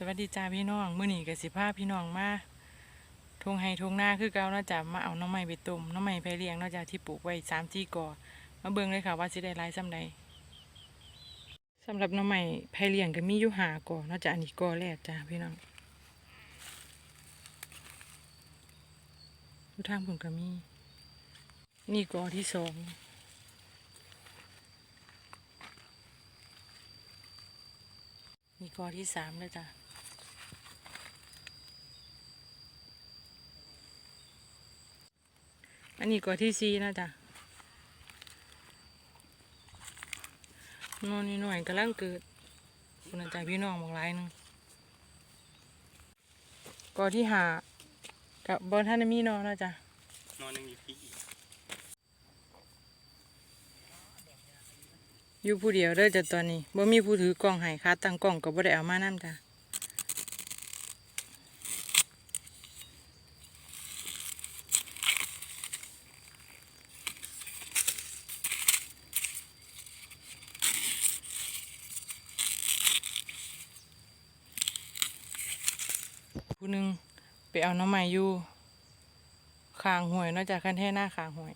สวัสดีจ้าพี่น้องมื้อนี้ก็สิพาพี่น้องมาทงไห้ทงหน้าคือเก่าเนาะจ้ะมาเอาน้องใหม่ไปต้มน้องใหม่ไปเลี้ยงนาะจ้ะที่ปลูกไว้สามที่ก่อมาเบิ่งเลยค่ะว่าสิได้หลายส่ำใดสำหรับน้องใหม่ไผเลี้ยงก็มีอยู่หาก่อเนาะจ้ะอันนี้ก่อแรกจ้ะพี่น้องอยู่ทางพุ่นก็มี นี่ก่อที่สองนี่ก่อที่สามเลยจ้ะ นนี้ก็ที่ซีนะจ๊ะนอนนี่หน่อยกำลังเกิดคุณอาจารย์พี่น้องบอกหลายหนึงก็ที่หากับบอลท่านมีนอนนะจ๊ะนอนยังอยู่ที่อีกอยู่ผู้เดียวเด้อจ้ะตอนนี้บ่มีผู้ถือกล้องให้ค่าตั้งกล้องก็บ่ได้เอามานํจ้ะ ผู้หนึงไปเอาน้ำใหม่อยู่ขางหวยนอกจากคันแท่หน้าขางหวย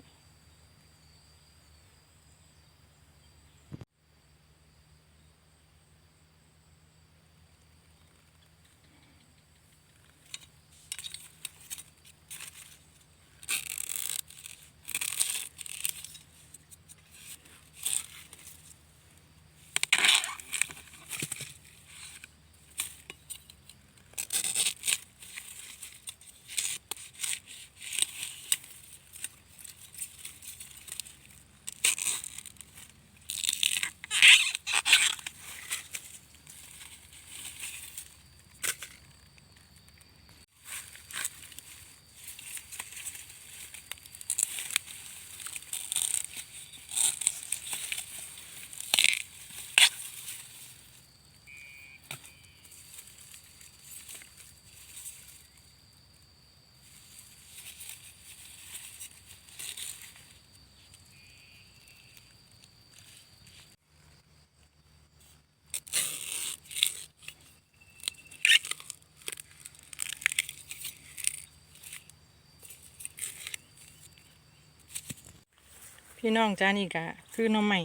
พี่น้องจ้านี่กะคือน้องใหม่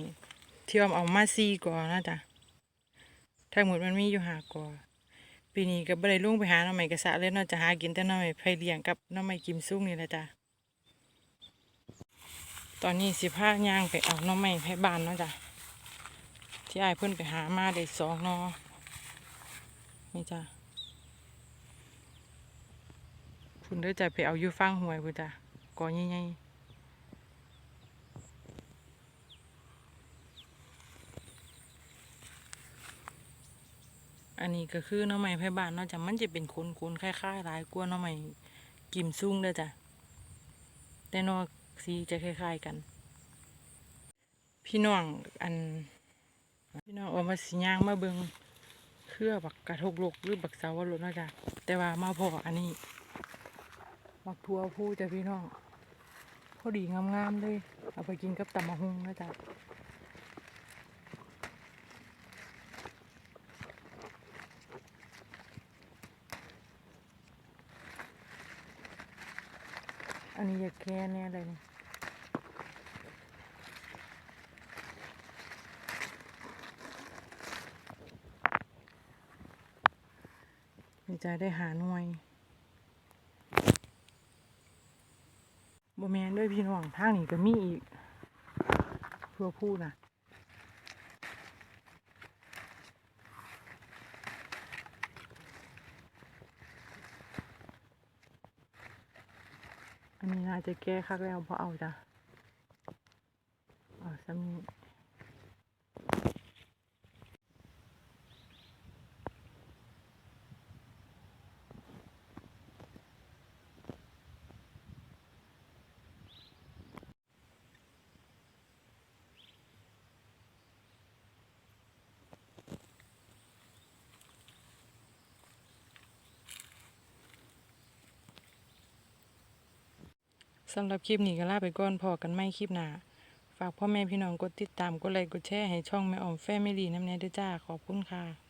ที่เอาเอามาซีก่อนนะจ๊ะทั้งหมดมันมีอยู่หาก่อปีนี้ก็บ่ได้ลงไปหาน้องใหม่กระสะเลยเนาจะหากินแต่น้องใหม่ไผเลี้ยงกับน้องใหม่กิมซุ่งนี่แหละจ้ะตอนนี้สิพาย่างไปเอาน้องใหม่ให้บานเนาะจ้ะที่ไอ้เพิ่อนไปหามาได้สองนอนี่จ้ะพุ่นเด้อจะไปเอาอยู่ฟังหวยพุ่นจ้ะก่อใหญ่ๆ อันนี้ก็คือน้องใหม่ไผ่บ้านเนาะจ้ะมันจะเป็นโคนคล้ายๆหลายกว่าน้องใหม่กิมซุ่งเด้อจ้ะแต่นอกสีจะคล้ายๆกัน พี่น้องอัน พี่น้องเอามาสิย่างมาเบิงเครือบักกระทกลกหรือบักเสาวรสเนาะจ้ะแต่ว่ามาพออันนี้บักทัวผู้จ้ะพี่น้องพอดีงามๆเลย เอาไปกินกับตำมะฮุงนะจ้ะ อันนี้อยากแค่แน่เลยนี่มีใจได้หาหน่วยบ่แมนด้วยพี่น้องทางนี้ก็มีอีกเพื่อพูดนะ อันนี้น่าจะแก้คักแล้วพอเอาจ้ะอ๋อสำนี้ สำหรับคลิปนี้ก็ลาไปก่อนพอกันไม่คลิปหน้าฝากพ่อแม่พี่น้องกดติดตามกดไลค์กดแชร์ให้ช่องแม่ออมแฟมิลี่น้ำแน่ด้วยจ้าขอบคุณค่ะ